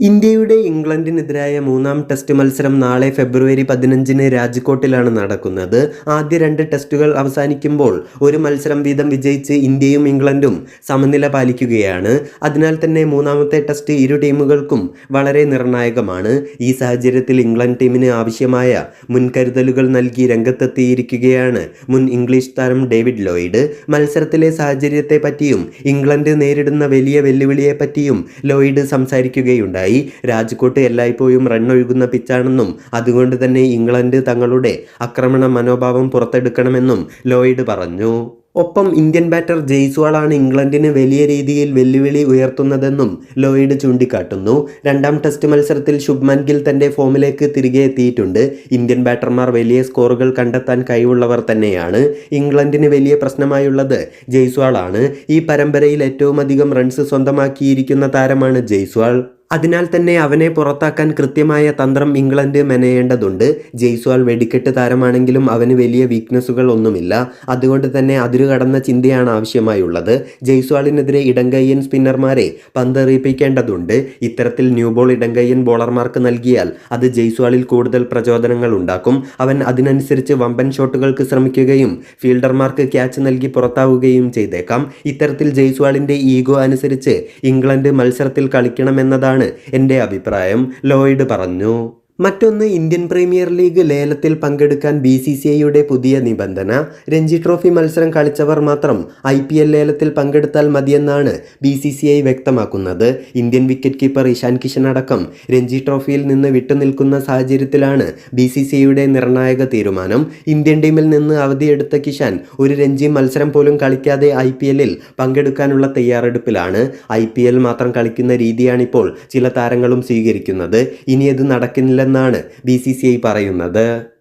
ഇന്ത്യയുടെ ഇംഗ്ലണ്ടിനെതിരായ മൂന്നാം ടെസ്റ്റ് മത്സരം നാളെ ഫെബ്രുവരി പതിനഞ്ചിന് രാജ്കോട്ടിലാണ് നടക്കുന്നത്. ആദ്യ രണ്ട് ടെസ്റ്റുകൾ അവസാനിക്കുമ്പോൾ ഒരു മത്സരം വീതം വിജയിച്ച് ഇന്ത്യയും ഇംഗ്ലണ്ടും സമനില പാലിക്കുകയാണ്. അതിനാൽ തന്നെ മൂന്നാമത്തെ ടെസ്റ്റ് ഇരു ടീമുകൾക്കും വളരെ നിർണായകമാണ്. ഈ സാഹചര്യത്തിൽ ഇംഗ്ലണ്ട് ടീമിന് ആവശ്യമായ മുൻകരുതലുകൾ നൽകി രംഗത്തെത്തിയിരിക്കുകയാണ് മുൻ ഇംഗ്ലീഷ് താരം ഡേവിഡ് ലോയിഡ്. മത്സരത്തിലെ സാഹചര്യത്തെ പറ്റിയും ഇംഗ്ലണ്ട് നേരിടുന്ന വലിയ വെല്ലുവിളിയെ പറ്റിയും ലോയിഡ് സംസാരിക്കുകയുണ്ടായി. രാജ്കോട്ട് എല്ലായ്പ്പോഴും റണ്ണൊഴുകുന്ന പിച്ചാണെന്നും അതുകൊണ്ട് തന്നെ ഇംഗ്ലണ്ട് തങ്ങളുടെ ആക്രമണ മനോഭാവം പുറത്തെടുക്കണമെന്നും ലോയിഡ് പറഞ്ഞു. ഒപ്പം ഇന്ത്യൻ ബാറ്റർ ജയ്സ്വാളാണ് ഇംഗ്ലണ്ടിന് വലിയ രീതിയിൽ വെല്ലുവിളി ഉയർത്തുന്നതെന്നും ലോയിഡ് ചൂണ്ടിക്കാട്ടുന്നു. രണ്ടാം ടെസ്റ്റ് മത്സരത്തിൽ ശുഭ്മാൻ ഗിൽ തന്റെ ഫോമിലേക്ക് തിരികെ എത്തിയിട്ടുണ്ട്. ഇന്ത്യൻ ബാറ്റർമാർ വലിയ സ്കോറുകൾ കണ്ടെത്താൻ കഴിവുള്ളവർ തന്നെയാണ്. ഇംഗ്ലണ്ടിന് വലിയ പ്രശ്നമായുള്ളത് ജയ്സ്വാളാണ്. ഈ പരമ്പരയിൽ ഏറ്റവും അധികം റൺസ് സ്വന്തമാക്കിയിരിക്കുന്ന താരമാണ് ജയ്സ്വാൾ. അതിനാൽ തന്നെ അവനെ പുറത്താക്കാൻ കൃത്യമായ തന്ത്രം ഇംഗ്ലണ്ട് മെനയേണ്ടതുണ്ട്. ജയ്സ്വാൾ വെടിക്കെട്ട് താരമാണെങ്കിലും അവന് വലിയ വീക്ക്നസ്സുകൾ ഒന്നുമില്ല. അതുകൊണ്ട് തന്നെ അതിരുകടന്ന ചിന്തയാണ് ആവശ്യമായുള്ളത്. ജയ്സ്വാളിനെതിരെ ഇടങ്കയ്യൻ സ്പിന്നർമാരെ പന്തെറിയിപ്പിക്കേണ്ടതുണ്ട്. ഇത്തരത്തിൽ ന്യൂ ബോൾ ഇടങ്കയ്യൻ ബോളർമാർക്ക് നൽകിയാൽ അത് ജയ്സ്വാളിൽ കൂടുതൽ പ്രചോദനങ്ങൾ ഉണ്ടാക്കും. അവൻ അതിനനുസരിച്ച് വമ്പൻ ഷോട്ടുകൾക്ക് ശ്രമിക്കുകയും ഫീൽഡർമാർക്ക് ക്യാച്ച് നൽകി പുറത്താവുകയും ചെയ്തേക്കാം. ഇത്തരത്തിൽ ജയ്സ്വാളിന്റെ ഈഗോ അനുസരിച്ച് ഇംഗ്ലണ്ട് മത്സരത്തിൽ കളിക്കണമെന്നതാണ് എന്റെ അഭിപ്രായം. ലോയിഡ് പറഞ്ഞു. മറ്റൊന്ന് ഇന്ത്യൻ പ്രീമിയർ ലീഗ് ലേലത്തിൽ പങ്കെടുക്കാൻ ബി സി സി ഐയുടെ പുതിയ നിബന്ധന. രഞ്ജി ട്രോഫി മത്സരം കളിച്ചവർ മാത്രം ഐ പി എൽ ലേലത്തിൽ പങ്കെടുത്താൽ മതിയെന്നാണ് ബി സി സി ഐ വ്യക്തമാക്കുന്നത്. Indian wicket keeper Ishan Kishan അടക്കം രഞ്ജി ട്രോഫിയിൽ നിന്ന് വിട്ടുനിൽക്കുന്ന സാഹചര്യത്തിലാണ് ബി സി സി ഐയുടെ നിർണായക തീരുമാനം. ഇന്ത്യൻ ടീമിൽ നിന്ന് അവധിയെടുത്ത കിഷാൻ ഒരു രഞ്ജി മത്സരം പോലും കളിക്കാതെ ഐ പി എല്ലിൽ പങ്കെടുക്കാനുള്ള തയ്യാറെടുപ്പിലാണ്. ഐ പി എൽ മാത്രം കളിക്കുന്ന രീതിയാണിപ്പോൾ ചില താരങ്ങളും സ്വീകരിക്കുന്നത്. ഇനി അത് നടക്കുന്നില്ലെന്നാണ് ബി പറയുന്നത്.